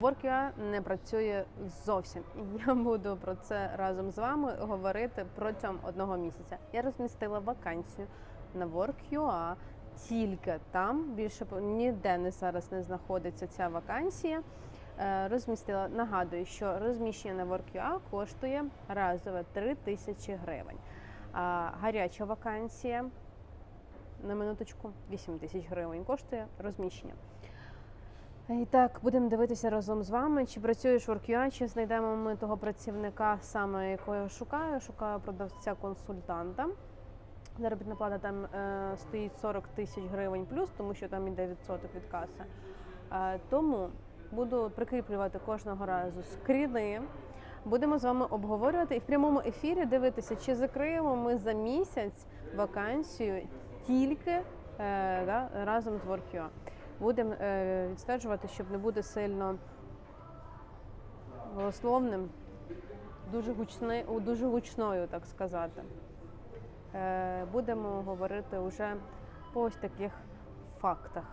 WorkUA не працює зовсім. І я буду про це разом з вами говорити протягом одного місяця. Я розмістила вакансію на WorkUA. Тільки там більше ніде не зараз не знаходиться ця вакансія. Е, Розмістила. Нагадую, що розміщення на WorkUA коштує разове 3 тисячі гривень. А гаряча вакансія на минуточку 8 тисяч гривень коштує розміщення. І так, будемо дивитися разом з вами, чи працює WorkUA, чи знайдемо ми того працівника, саме якого шукаю. Шукаю продавця-консультанта. Заробітна плата там е, стоїть 40 тисяч гривень плюс, тому що там іде відсоток від каси. Е, тому буду прикріплювати кожного разу скріни. Будемо з вами обговорювати і в прямому ефірі дивитися, чи закриємо ми за місяць вакансію тільки е, да, разом з WorkUA. Будемо е, відстежувати, щоб не бути сильно голословним, дуже, гучни, дуже гучною, так сказати. Е, будемо говорити вже по ось таких фактах.